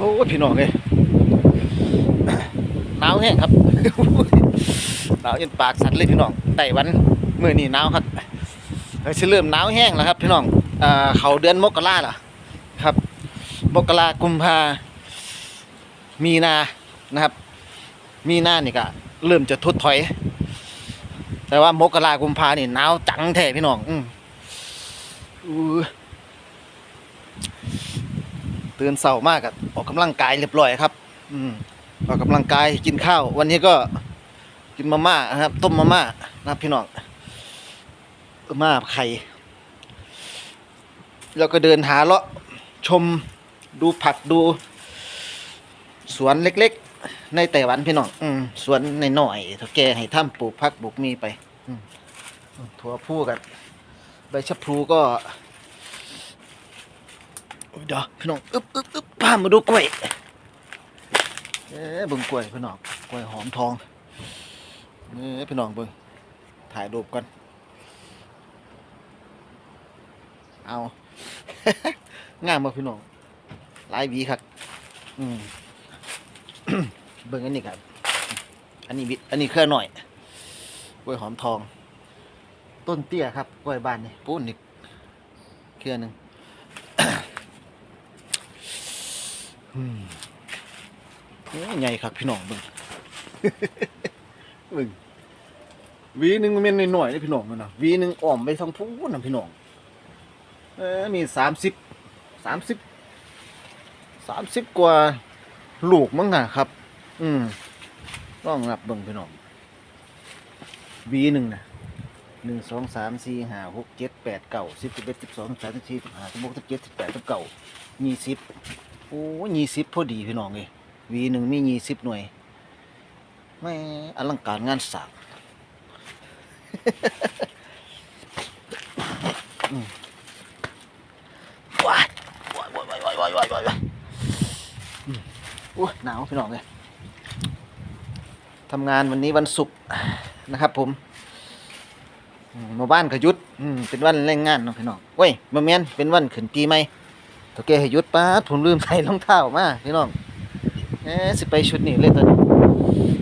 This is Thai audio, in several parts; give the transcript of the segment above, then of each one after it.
โอ้พี่น้องเลยหนาวแห้งครับหนาวจนปากสั่นเลยพี่น้องไต้หวันเมื่อนี้หนาวครับแล้วสิเริ่มหนาวแห้งแล้วครับ พี่น้องเขาเดือนมกราเหรอครับมกรากุมภามีนานะครับ มีนานี่ก็เริ่มจะทุดถอย แต่ว่ามกรากุมภานี่หนาวจังแท้พี่น้อง อืมอู้ ตื่นเศร้ามากอะออกกำลังกายเรียบร้อยครับ อืมออกกำลังกายกินข้าว วันนี้ก็กินมาม่านะครับ ต้มมาม่านะครับพี่น้องมาม่าไข่แล้วก็เดินหาเลาะชมดูผักดู สวนเล็กๆ ในไต้หวันพี่น้องอืมสวนในหน่อยเท่าแกให้ทำปลูกพักปลูกมีไป อืมถั่วพูกันใบชะพลูก็ เดี๋ยวพี่น้องอึ๊บอึ๊บอึ๊บพามาดูกล้วยเอ๊ะเบิ่งกล้วยพี่น้องกล้วยหอมทองนี่พี่น้องเบิ่งถ่ายรูปกันเอา งามบ่พี่น้องหลายวีครับอืมเบิ่งอันนี้ครับอันนี้วิอันนี้เครือหน่อยกล้วยหอมทอง ต้นเตี้ยครับกล้วยบานนี่ปูนอีกเครือหนึ่ง อืมโอ้ ใหญ่ครับพี่น้องบิงเบิ่งวีหนึ่งมันเป็นหน่อยๆเลยพี่น้องมันนะวีหนึ่งอ้อมไปทางพูนนะพี่น้องเออมีสามสิบสามสิบสามสิบกว่าลูกมั้งอะครับ อืมต้องนับเบิ่งไปน้องวีหนึ่งนะหนึ่งสองสามสี่ห้าหกเจ็ดแปดเก้าสิบสิบเอ็ดสิบสองสิบสามสิบสี่สิบห้าสิบหกสิบเจ็ดสิบแปดสิบเก้ายี่สิบ โอ้ยี่สิบพอดีพี่น้องเลยวีหนึ่งมียี่สิบหน่วยไม่อลังการงานสางอืมว้ายว้ายว้ายว้ายว้ายว้ายว้ายว้ายโอ้ยหนาวพี่น้องเลยทำงานวันนี้วันศุกร์นะครับผมมาบ้านก็หยุดเป็นวันแรงงานเนาะพี่น้องเว้ยมาแมนเป็นวันขึ้นปีใหม่ แกให้หยุดป้าผมลืมใส่รองเท้ามาพี่น้องเอ๊ะสิไปชุดนี้เลยตอนนี้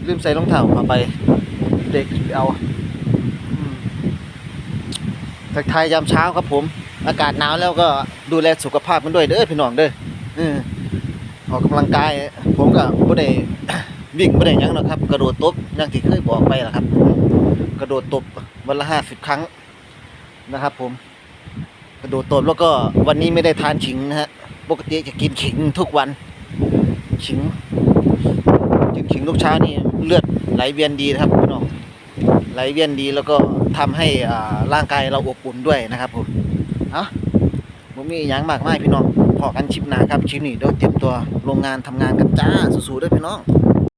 ลืมใส่รองเท้ามาไป เด็กเอาทักทายยามเช้าครับผม อากาศหนาวแล้วก็ดูแลสุขภาพกันด้วยเด้อพี่น้องเด้ออืมออกกำลังกาย ผมก็บ่ได้วิ่งบ่ได้ยังหรอกครับ กระโดดตบอย่างที่เคยบอกไปล่ะครับ กระโดดตบวันละห้าสิบครั้งนะครับผม กระโดดตบแล้วก็วันนี้ไม่ได้ทานขิงนะฮะปกติจะกินขิงทุกวันขิงกินขิงทุกเช้านี่เลือดไหลเวียนดีนะครับพี่น้องไหลเวียนดีแล้วก็ทำให้อ่าร่างกายเราอบอุ่นด้วยนะครับผมเอาผมมีอย่างมากมายพี่น้องพอกันชิปหนาครับชิปนี้เดี๋ยวเตรียมตัวโรงงานทำงานกันจ้าสู้ๆด้วยพี่น้อง